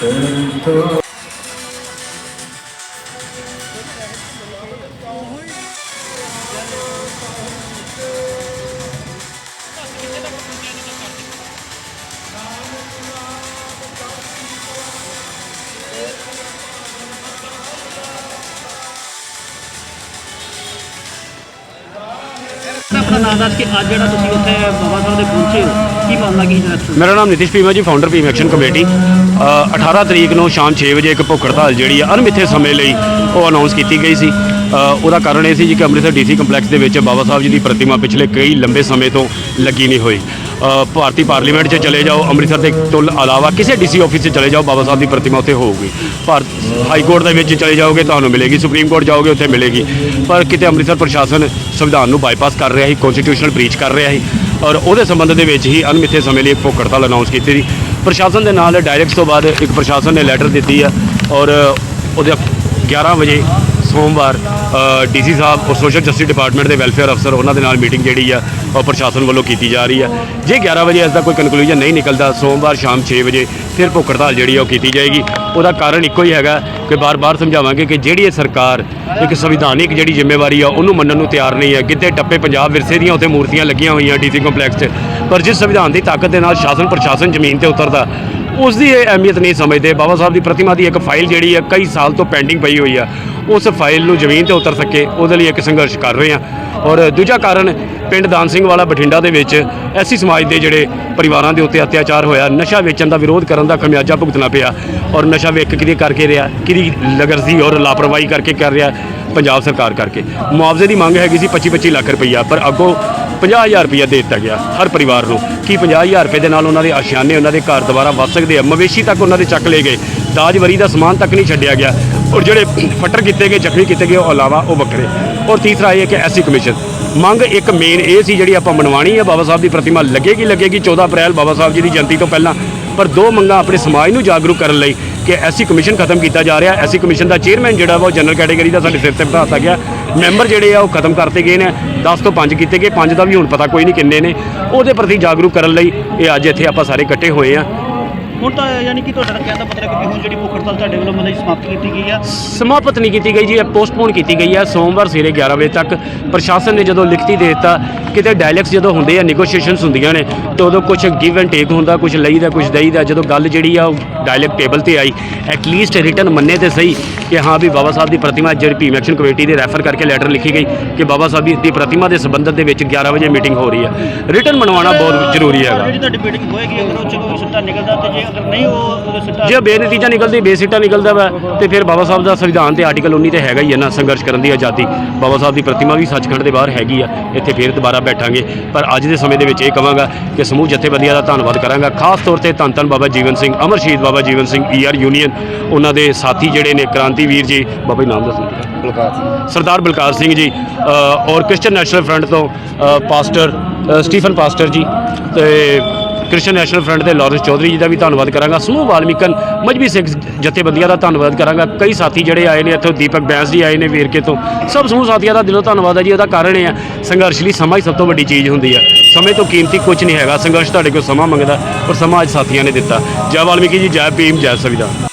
Thank you. ਆਪਣਾ ਨਾਮ ਦੱਸ ਕੇ ਅੱਜ ਜਿਹੜਾ ਤੁਸੀਂ ਉੱਥੇ ਬਾਬਾ ਸਾਹਿਬ ਦੇ ਪਹੁੰਚੇ ਹੋ ਕੀ ਮਾਮਲਾ ਕੀ ਜਰਾ ਮੇਰਾ ਨਾਮ ਨਿਤਿਸ਼ ਪੀਮਾ ਜੀ ਫਾਊਂਡਰ ਪੀਮ ਐਕਸ਼ਨ ਕਮੇਟੀ ਅ, 18 ਤਰੀਕ ਨੂੰ ਸ਼ਾਮ 6 ਵਜੇ ਇੱਕ ਭੁੱਖ ਹੜਤਾਲ ਜਿਹੜੀ ਆ ਅਣਮਿੱਥੇ ਸਮੇਂ ਲਈ ਉਹ ਅਨਾਉਂਸ ਕੀਤੀ ਗਈ ਸੀ। ਅ, ਉਹਦਾ ਕਾਰਨ ਇਹ ਸੀ ਜੀ ਕਿ ਅੰਮ੍ਰਿਤਸਰ ਡੀਸੀ ਕੰਪਲੈਕਸ ਦੇ ਵਿੱਚ ਬਾਬਾ ਸਾਹਿਬ ਜੀ ਦੀ ਪ੍ਰਤਿਮਾ ਪਿਛਲੇ ਕਈ ਲੰਬੇ ਸਮੇਂ ਤੋਂ ਲੱਗੀ ਨਹੀਂ ਹੋਈ। ਭਾਰਤੀ ਪਾਰਲੀਮੈਂਟ 'ਚ ਚਲੇ ਜਾਓ, ਅੰਮ੍ਰਿਤਸਰ ਦੇ ਤੋਂ ਇਲਾਵਾ ਕਿਸੇ ਡੀਸੀ ਆਫਿਸ 'ਚ ਚਲੇ ਜਾਓ, ਬਾਬਾ ਸਾਹਿਬ ਦੀ ਪ੍ਰਤਿਮਾ ਉੱਥੇ ਹੋਊਗੀ। ਭਾਰਤ ਹਾਈ ਕੋਰਟ ਦੇ ਵਿੱਚ ਚਲੇ ਜਾਓਗੇ, ਤੁਹਾਨੂੰ ਮਿਲੇਗੀ, ਸੁਪਰੀਮ ਕੋਰਟ ਜਾਓਗੇ, ਉੱਥੇ ਮਿਲੇਗੀ। ਪਰ ਕਿਤੇ ਅੰਮ੍ਰਿਤਸਰ ਪ੍ਰਸ਼ਾਸਨ ਸੰਵਿਧਾਨ ਨੂੰ ਬਾਈਪਾਸ ਕਰ ਰਿਹਾ ਸੀ ਕਨਸਟੀਟਿਊਸ਼ਨਲ ਬ੍ਰੀਚ ਕਰ ਰਿਹਾ ਸੀ, ਔਰ ਉਹਦੇ ਸੰਬੰਧ ਦੇ ਵਿੱਚ ਹੀ ਅਣਮਿੱਥੇ ਸਮੇਂ ਲਈ ਇੱਕ ਭੁੱਖ ਹੜਤਾਲ ਅਨਾਉਂਸ ਕੀਤੀ ਸੀ। ਪ੍ਰਸ਼ਾਸਨ ਦੇ ਨਾਲ ਡਾਇਰੈਕਟਸ ਤੋਂ ਬਾਅਦ ਇੱਕ ਪ੍ਰਸ਼ਾਸਨ ਨੇ ਲੈਟਰ ਦਿੱਤੀ ਆ, ਔਰ ਉਹਦੇ 11 ਵਜੇ ਸੋਮਵਾਰ ਡੀਸੀ ਸਾਹਿਬ ਔਰ ਸੋਸ਼ਲ ਜਸਟਿਸ ਡਿਪਾਰਟਮੈਂਟ ਦੇ ਵੈਲਫੇਅਰ ਅਫਸਰ ਉਹਨਾਂ ਦੇ ਨਾਲ ਮੀਟਿੰਗ ਜਿਹੜੀ ਆ, ਉਹ ਪ੍ਰਸ਼ਾਸਨ ਵੱਲੋਂ ਕੀਤੀ ਜਾ ਰਹੀ ਆ। ਜੇ 11 ਵਜੇ ਇਸ ਦਾ ਕੋਈ ਕਨਕਲੂਜਨ ਨਹੀਂ ਨਿਕਲਦਾ, ਸੋਮਵਾਰ ਸ਼ਾਮ 6 ਵਜੇ ਫਿਰ ਭੁੱਖ ਹੜਤਾਲ ਜਿਹੜੀ ਆ, ਉਹ ਕੀਤੀ ਜਾਏਗੀ। ਉਹਦਾ ਕਾਰਨ ਇੱਕੋ ਹੀ ਹੈਗਾ ਕਿ ਬਾਰ-ਬਾਰ ਸਮਝਾਵਾਂਗੇ ਕਿ ਜਿਹੜੀ ਇਹ ਸਰਕਾਰ ਇੱਕ ਸੰਵਿਧਾਨਿਕ ਜਿਹੜੀ ਜ਼ਿੰਮੇਵਾਰੀ ਆ, ਉਹਨੂੰ ਮੰਨਣ ਨੂੰ ਤਿਆਰ ਨਹੀਂ ਹੈ। ਕਿਤੇ ਟੱਪੇ ਪੰਜਾਬ ਵਿਰਸੇ ਦੀਆਂ ਉੱਥੇ ਮੂਰਤੀਆਂ ਲੱਗੀਆਂ ਹੋਈਆਂ ਡੀਸੀ ਕੰਪਲੈਕਸ 'ਚ। ਪਰ ਜਿਸ ਸੰਵਿਧਾਨ ਦੀ ਤਾਕਤ ਦੇ ਨਾਲ ਸ਼ਾਸਨ ਪ੍ਰਸ਼ਾਸਨ ਜ਼ਮੀਨ ਤੇ ਉਤਰਦਾ ਉਸ ਦੀ ਇਹ ਅਹਿਮੀਅਤ ਨਹੀਂ ਸਮਝਦੇ। ਬਾਬਾ ਸਾਹਿਬ ਦੀ ਪ੍ਰਤਿਮਾ ਦੀ ਇੱਕ ਫਾਈਲ ਜਿਹੜੀ ਹੈ, ਕਈ ਸਾਲ ਤੋਂ ਪੈਂਡਿੰਗ ਪਈ ਹੋਈ ਆ ਉਸ ਫਾਈਲ ਨੂੰ ਜ਼ਮੀਨ ਤੇ ਉਤਰ ਸਕੇ, ਉਹਦੇ ਲਈ ਇੱਕ ਸੰਘਰਸ਼ ਕਰ ਰਹੇ ਆ ਔਰ ਦੂਜਾ ਕਾਰਨ, ਪਿੰਡ ਦਾਨ ਸਿੰਘ ਵਾਲਾ ਬਠਿੰਡਾ ਦੇ ਵਿੱਚ ਐਸੀ ਸਮਾਜ ਦੇ ਜਿਹੜੇ ਪਰਿਵਾਰਾਂ ਦੇ ਉੱਤੇ ਅਤਿਆਚਾਰ ਹੋਇਆ, ਨਸ਼ਾ ਵੇਚਣ ਦਾ ਵਿਰੋਧ ਕਰਨ ਦਾ ਖਮਿਆਜਾ ਭੁਗਤਣਾ ਪਿਆ। ਔਰ ਨਸ਼ਾ ਵੇਖ ਕਿਹਦੇ ਕਰਕੇ ਰਿਹਾ, ਕਿਹਦੀ ਲਗਰਜ਼ੀ ਔਰ ਲਾਪਰਵਾਹੀ ਕਰਕੇ ਕਰ ਰਿਹਾ, ਪੰਜਾਬ ਸਰਕਾਰ ਕਰਕੇ। ਮੁਆਵਜ਼ੇ ਦੀ ਮੰਗ ਹੈਗੀ ਸੀ 25 25 ਲੱਖ ਰੁਪਈਆ, ਪਰ ਅੱਗੋਂ 50000 ਰੁਪਈਆ ਦੇ ਦਿੱਤਾ ਗਿਆ ਹਰ ਪਰਿਵਾਰ ਨੂੰ। ਕੀ 50000 ਰੁਪਏ ਦੇ ਨਾਲ ਉਹਨਾਂ ਦੇ ਆਸ਼ਿਆਨੇ ਉਹਨਾਂ ਦੇ ਘਰ ਦੁਬਾਰਾ ਵੱਸ ਸਕਦੇ ਆ? ਮਵੇਸ਼ੀ ਤੱਕ ਉਹਨਾਂ ਦੇ ਚੱਕ ਲਏ ਗਏ। ਦਾਜ ਵਰੀ ਦਾ ਸਮਾਨ ਤੱਕ ਨਹੀਂ ਛੱਡਿਆ ਗਿਆ। ਔਰ ਜਿਹੜੇ ਫੱਟਰ ਕੀਤੇ ਗਏ, ਜ਼ਖਮੀ ਕੀਤੇ ਗਏ, ਉਹ ਇਲਾਵਾ ਉਹ ਵੱਖਰੇ। ਔਰ ਤੀਸਰਾ ਇਹ ਹੈ ਕਿ ਐਸੀ ਕਮਿਸ਼ਨ, ਮੰਗ ਇੱਕ ਮੇਨ ਇਹ ਸੀ ਜਿਹੜੀ ਆਪਾਂ ਮਨਵਾਣੀ ਹੈ, ਬਾਬਾ ਸਾਹਿਬ ਦੀ ਪ੍ਰਤਿਮਾ ਲੱਗੇਗੀ ਲੱਗੇਗੀ 14 ਅਪ੍ਰੈਲ ਬਾਬਾ ਸਾਹਿਬ ਜੀ ਦੀ ਜਯੰਤੀ ਤੋਂ ਪਹਿਲਾਂ। ਪਰ ਦੋ ਮੰਗਾਂ ਆਪਣੇ ਸਮਾਜ ਨੂੰ ਜਾਗਰੂਕ ਕਰਨ ਲਈ ਕਿ ਐਸੀ ਕਮਿਸ਼ਨ ਖਤਮ ਕੀਤਾ ਜਾ ਰਿਹਾ। ਐਸੀ ਕਮਿਸ਼ਨ ਦਾ ਚੇਅਰਮੈਨ ਜਿਹੜਾ ਵਾ, ਉਹ ਜਨਰਲ ਕੈਟਾਗਰੀ ਦਾ ਸਾਡੇ ਸਿਰ ਤੇ ਬਿਠਾਤਾ ਗਿਆ। ਮੈਂਬਰ ਜਿਹੜੇ ਆ ਉਹ ਖਤਮ ਕਰਤੇ ਗਏ ਨੇ 10 ਤੋਂ 5 ਕੀਤੇ ਗਏ 5 ਦਾ ਵੀ ਹੁਣ ਪਤਾ ਕੋਈ ਨਹੀਂ ਕਿੰਨੇ ਨੇ। ਉਹਦੇ ਪ੍ਰਤੀ ਜਾਗਰੂਕ ਕਰਨ ਲਈ ਇਹ ਅੱਜ ਇੱਥੇ ਆਪਾਂ ਸਾਰੇ ਇਕੱਠੇ ਹੋਏ ਆ। ਹੁਣ ਤਾਂ ਯਾਨੀ ਕਿ ਤੁਹਾਡਾ ਕਹਿਣ ਦਾ ਮਤਲਬ ਕਿ ਹੁਣ ਜਿਹੜੀ ਭੁੱਖ ਹੜਤਾਲ ਤੁਹਾਡੇ ਵੱਲੋਂ ਮਤਲਬ ਸਮਾਪਤ ਕੀਤੀ ਗਈ ਆ। ਸਮਾਪਤ ਨਹੀਂ ਕੀਤੀ ਗਈ ਜੀ ਇਹ ਪੋਸਟਪੋਨ ਕੀਤੀ ਗਈ ਹੈ ਸੋਮਵਾਰ ਸਵੇਰੇ 11 ਵਜੇ ਤੱਕ ਪ੍ਰਸ਼ਾਸਨ ਨੇ ਜਦੋਂ ਲਿਖਤੀ ਦੇ ਦਿੱਤਾ ਕਿਤੇ ਡਾਇਲੈਕਸ ਜਦੋਂ ਹੁੰਦੇ ਆ ਨੈਗੋਸ਼ੀਏਸ਼ਨਸ ਹੁੰਦੀਆਂ ਨੇ ਤੇ ਉਦੋਂ ਕੁਝ ਗਿਵ ਐਂਡ ਟੇਕ ਹੁੰਦਾ ਕੁਝ ਲਈਦਾ ਕੁਝ ਦੇਈਦਾ ਜਦੋਂ ਗੱਲ ਜਿਹੜੀ ਆ ਉਹ ਡਾਇਲੈਕਟ ਟੇਬਲ ਤੇ ਆਈ ਐਟਲੀਸਟ ਰਿਟਨ ਮੰਨੇ ਤੇ ਸਹੀ ਕਿ ਹਾਂ ਵੀ ਬਾਬਾ ਸਾਹਿਬ ਦੀ ਪ੍ਰਤਿਮਾ ਜਿਹੜੀ ਭੀਮ ਐਕਸ਼ਨ ਕਮੇਟੀ ਦੇ ਰੈਫਰ ਕਰਕੇ ਲੈਟਰ ਲਿਖੀ ਗਈ ਕਿ ਬਾਬਾ ਸਾਹਿਬ ਦੀ- ਪ੍ਰਤਿਮਾ ਦੇ ਸੰਬੰਧਤ ਦੇ ਵਿੱਚ 11 ਵਜੇ ਮੀਟਿੰਗ ਹੋ ਰਹੀ ਹੈ ਰਿਟਨ ਬਣਵਾਉਣਾ ਬਹੁਤ ਜ਼ਰੂਰੀ ਹੈਗਾ। ਜਿਹੜੀ ਤੁਹਾਡੀ ਮੀਟਿੰਗ ਹੋਏਗੀ ਅਗਰ ਉਹ ਚ ਕੋਈ ਸਿੱਟਾ ਨਿਕਲਦਾ ਤੇ ਜੇ ਅਗਰ ਨਹੀਂ ਉਹ ਉਹਦੇ ਸਿੱਟਾ ਜੇ ਬੇਨਤੀਜਾ ਨਿਕਲਦੀ ਬੇਸਿੱਟਾ ਨਿਕਲਦਾ ਵਾ ਤੇ ਫਿਰ ਬਾਬਾ ਸਾਹਿਬ ਦਾ ਸੰਵਿਧਾਨ ਤੇ ਆਰਟੀਕਲ 19 ਤੇ ਹੈਗਾ ਹੀ ਹੈ ਨਾ ਸੰਘਰਸ਼ ਕਰਨ ਦੀ ਆਜ਼ਾਦੀ। ਬਾਬਾ ਸਾਹਿਬ ਦੀ ਪ੍ਰਤਿਮਾ ਵੀ ਸੱਚਖੰਡ ਦੇ ਬਾਹਰ ਹੈਗੀ ਆ ਇੱਥੇ ਫਿਰ ਦੁਬਾਰਾ ਬੈਠਾਂਗੇ। ਪਰ ਅੱਜ ਦੇ ਸਮੇਂ ਦੇ ਵਿੱਚ ਇਹ ਕਹਾਂਗਾ ਕਿ ਸਮੂਹ ਜਥੇਬੰਦੀਆਂ ਦਾ ਧੰਨਵਾਦ ਕਰਾਂਗਾ ਖਾਸ ਤੌਰ ਤੇ ਧੰਨ ਧੰਨ ਬਾਬਾ ਜੀਵਨ ਸਿੰਘ ਅਮਰ ਸ਼ਹੀਦ ਬਾਬਾ ਜੀਵਨ ਸਿੰਘ ਈਆਰ ਯੂਨੀਅਨ ਉਹਨਾਂ ਦੇ ਸਾਥੀ ਜਿਹੜੇ ਨੇ ਕ੍ਰਾਂਤੀਵੀਰ ਜੀ ਬਾਬਾ ਜੀ ਨਾਮ ਦੱਸੋ ਸਰਦਾਰ ਬਲਕਾਰ ਸਿੰਘ ਜੀ ਔਰ ਕ੍ਰਿਸਚੀਅਨ ਨੈਸ਼ਨਲ ਫਰੰਟ ਤੋਂ ਪਾਸਟਰ ਸਟੀਫਨ ਪਾਸਟਰ ਜੀ ਤੇ ਕ੍ਰਿਸਚੀਅਨ ਨੈਸ਼ਨਲ ਫਰੰਟ ਦੇ ਲਾਰੈਂਸ ਚੌਧਰੀ ਜੀ ਦਾ ਵੀ ਧੰਨਵਾਦ ਕਰਾਂਗਾ, ਸਮੂਹ ਵਾਲਮੀਕਨ, ਮਜਬੀ ਸਿੱਖ ਜਥੇਬੰਦੀਆਂ ਦਾ ਧੰਨਵਾਦ ਕਰਾਂਗਾ, ਕਈ ਸਾਥੀ ਜਿਹੜੇ ਆਏ ਨੇ ਇੱਥੋਂ, ਦੀਪਕ ਬੈਂਸ ਜੀ ਆਏ ਨੇ ਵੇਰਕੇ ਤੋਂ, ਸਭ ਸਮੂਹ ਸਾਥੀਆਂ ਦਾ ਦਿਲੋਂ ਧੰਨਵਾਦ ਹੈ ਜੀ, ਉਹਦਾ ਕਾਰਨ ਇਹ ਆ, ਸੰਘਰਸ਼ ਲਈ ਸਮਾਂ ਹੀ ਸਭ ਤੋਂ ਵੱਡੀ ਚੀਜ਼ ਹੁੰਦੀ ਆ ਸਮੇਂ ਤੋਂ ਕੀਮਤੀ ਕੁਝ ਨਹੀਂ ਹੈਗਾ, ਸੰਘਰਸ਼ ਤੁਹਾਡੇ ਕੋਲ ਸਮਾਂ ਮੰਗਦਾ ਔਰ ਸਮਾਂ ਅੱਜ ਸਾਥੀਆਂ ਨੇ ਦਿੱਤਾ। ਜੈ ਵਾਲਮੀਕੀ ਜੀ, ਜੈ ਭੀਮ, ਜੈ ਸੰਵਿਧਾਨ।